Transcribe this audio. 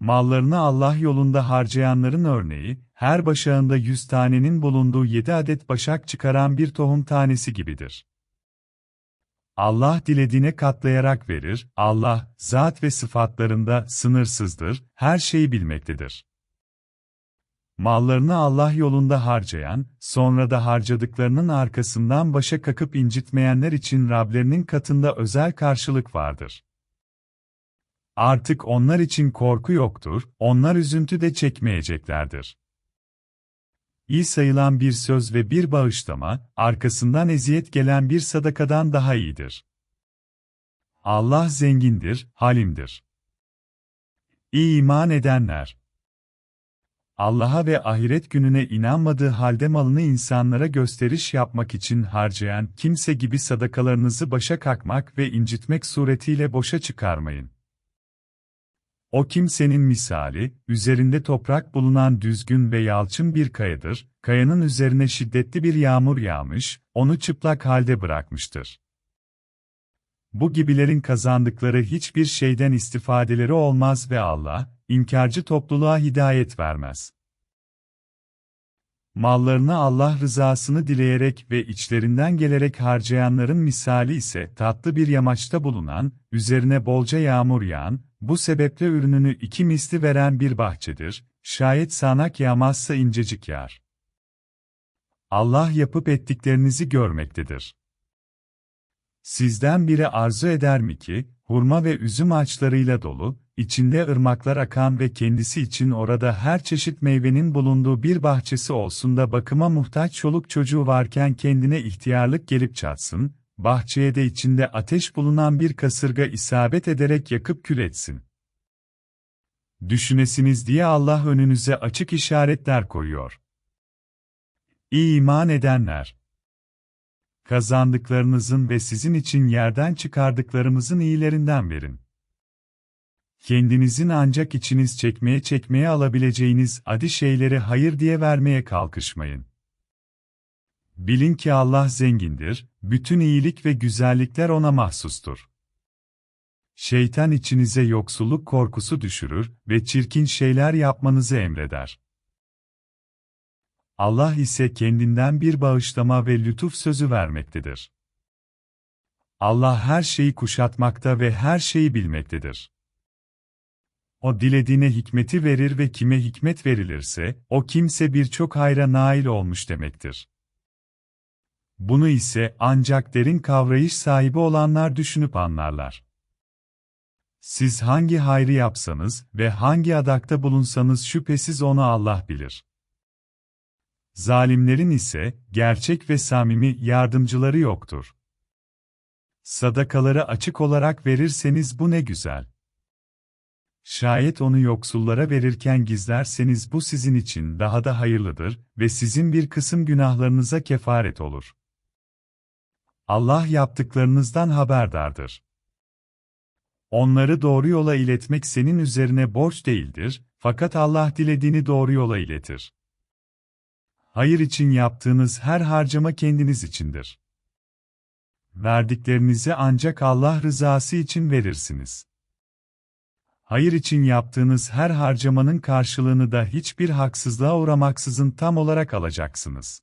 Mallarını Allah yolunda harcayanların örneği, her başağında yüz tanenin bulunduğu yedi adet başak çıkaran bir tohum tanesi gibidir. Allah dilediğine katlayarak verir, Allah, zat ve sıfatlarında sınırsızdır, her şeyi bilmektedir. Mallarını Allah yolunda harcayan, sonra da harcadıklarının arkasından başa kakıp incitmeyenler için Rablerinin katında özel karşılık vardır. Artık onlar için korku yoktur, onlar üzüntü de çekmeyeceklerdir. İyi sayılan bir söz ve bir bağışlama, arkasından eziyet gelen bir sadakadan daha iyidir. Allah zengindir, halimdir. İyi iman edenler, Allah'a ve ahiret gününe inanmadığı halde malını insanlara gösteriş yapmak için harcayan kimse gibi sadakalarınızı başa kakmak ve incitmek suretiyle boşa çıkarmayın. O kimsenin misali, üzerinde toprak bulunan düzgün ve yalçın bir kayadır, kayanın üzerine şiddetli bir yağmur yağmış, onu çıplak halde bırakmıştır. Bu gibilerin kazandıkları hiçbir şeyden istifadeleri olmaz ve Allah, inkarcı topluluğa hidayet vermez. Mallarını Allah rızasını dileyerek ve içlerinden gelerek harcayanların misali ise tatlı bir yamaçta bulunan, üzerine bolca yağmur yağan, bu sebeple ürününü iki misli veren bir bahçedir, şayet sanak yağmazsa incecik yağar. Allah yapıp ettiklerinizi görmektedir. Sizden biri arzu eder mi ki, hurma ve üzüm ağaçlarıyla dolu, içinde ırmaklar akan ve kendisi için orada her çeşit meyvenin bulunduğu bir bahçesi olsun da bakıma muhtaç çoluk çocuğu varken kendine ihtiyarlık gelip çatsın, bahçeye de içinde ateş bulunan bir kasırga isabet ederek yakıp kül etsin. Düşünesiniz diye Allah önünüze açık işaretler koyuyor. İman edenler, kazandıklarınızın ve sizin için yerden çıkardıklarımızın iyilerinden verin. Kendinizin ancak içiniz çekmeye çekmeye alabileceğiniz adi şeyleri hayır diye vermeye kalkışmayın. Bilin ki Allah zengindir, bütün iyilik ve güzellikler ona mahsustur. Şeytan içinize yoksulluk korkusu düşürür ve çirkin şeyler yapmanızı emreder. Allah ise kendinden bir bağışlama ve lütuf sözü vermektedir. Allah her şeyi kuşatmakta ve her şeyi bilmektedir. O dilediğine hikmeti verir ve kime hikmet verilirse, o kimse birçok hayra nail olmuş demektir. Bunu ise ancak derin kavrayış sahibi olanlar düşünüp anlarlar. Siz hangi hayrı yapsanız ve hangi adakta bulunsanız şüphesiz onu Allah bilir. Zalimlerin ise gerçek ve samimi yardımcıları yoktur. Sadakaları açık olarak verirseniz bu ne güzel. Şayet onu yoksullara verirken gizlerseniz bu sizin için daha da hayırlıdır ve sizin bir kısım günahlarınıza kefaret olur. Allah yaptıklarınızdan haberdardır. Onları doğru yola iletmek senin üzerine borç değildir, fakat Allah dilediğini doğru yola iletir. Hayır için yaptığınız her harcama kendiniz içindir. Verdiklerinizi ancak Allah rızası için verirsiniz. Hayır için yaptığınız her harcamanın karşılığını da hiçbir haksızlığa uğramaksızın tam olarak alacaksınız.